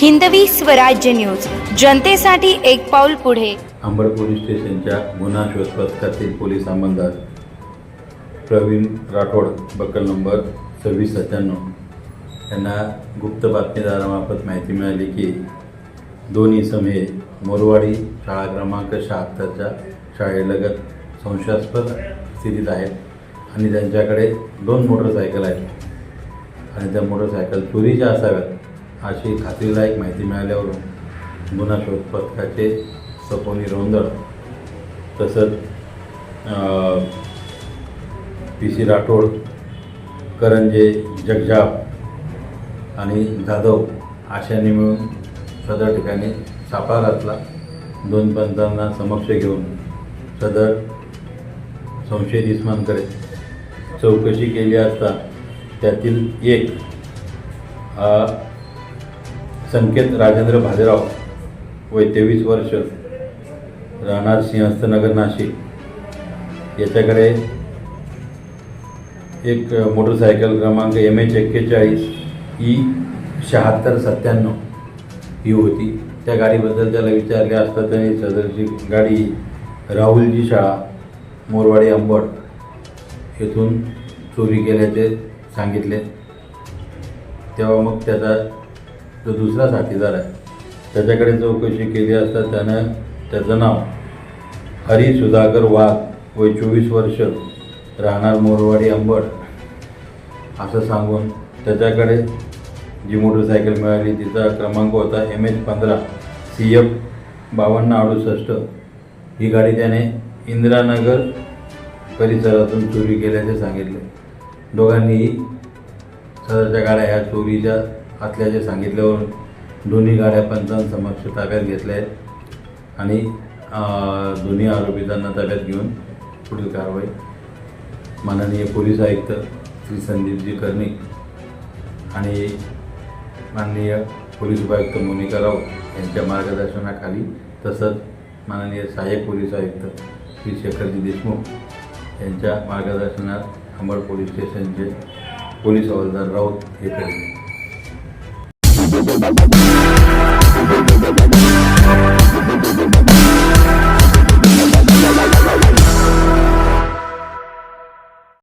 Hindavi Swarajya news. जनतेसाठी एक पाऊल पुढे. अंबड पोलीस स्टेशनच्या गुन्हा शोध पथकातील पोलीस अंमलदार प्रवीण राठोड बक्कल नंबर सव्वीस सत्त्याण्णव. यांना गुप्त बातमीदारामार्फत माहिती मिळाली की दोन इसम हे मोरवाडी शाळा क्रमांक शहात्तरच्या शाळेलगत संशयास्पद स्थितीत आहेत आणि त्यांच्याकडे दोन मोटरसायकल आहेत. आणि त्या मोटरसायकल चोरीच्या असाव्यात. अशी खात्रीदायक माहिती मिळाल्यावरून गुन्हा शोध पथकाचे सपोनी रोंदळ तसंच पी सी राठोड करंजे जगजाप आणि जाधव अशांनी मिळून सदर ठिकाणी सापळा घातला. दोन पंथांना समक्ष घेऊन सदर संशयित इस्मांकडे चौकशी केली असता त्यातील एक हा संकेत राजेंद्र भालेराव वय तेवीस वर्ष राहणार सिंहस्थनगर नाशिक. याच्याकडे एक मोटरसायकल क्रमांक एम एच एक्केचाळीस ई शहात्तर सत्त्याण्णव ही होती. त्या गाडीबद्दल त्याला विचारले असता त्याने सदरची गाडी राहुलजी शाळा मोरवाडी अंबड येथून चोरी केल्याचे सांगितले. तेव्हा मग त्याचा जो दुसरा साथीदार आहे. त्याच्याकडे चौकशी केली असता त्यानं त्याचं नाव हरी सुधाकर वाघ वय चोवीस वर्ष राहणार मोरवाडी अंबड. असं सांगून त्याच्याकडे जी मोटरसायकल मिळाली तिचा क्रमांक होता एम एच पंधरा सी एफ बावन्न अडुसष्ट. ही गाडी त्याने इंदिरानगर परिसरातून चोरी केल्याचे सांगितले. दोघांनीही सदरच्या गाड्या ह्या चोरीच्या असल्याचे सांगितल्यावरून दोन्ही गाड्या पंचांसमक्ष ताब्यात घेतल्या आहेत आणि दोन्ही आरोपितांना ताब्यात घेऊन पुढील कारवाई माननीय पोलीस आयुक्त श्री संदीपजी कर्णिक आणि माननीय पोलीस उपायुक्त मोनिका राऊत यांच्या मार्गदर्शनाखाली तसंच माननीय सहाय्यक पोलीस आयुक्त श्री शेखरजी देशमुख यांच्या मार्गदर्शनात अंबड पोलीस स्टेशनचे पोलीस हवालदार राऊत हे Thank you.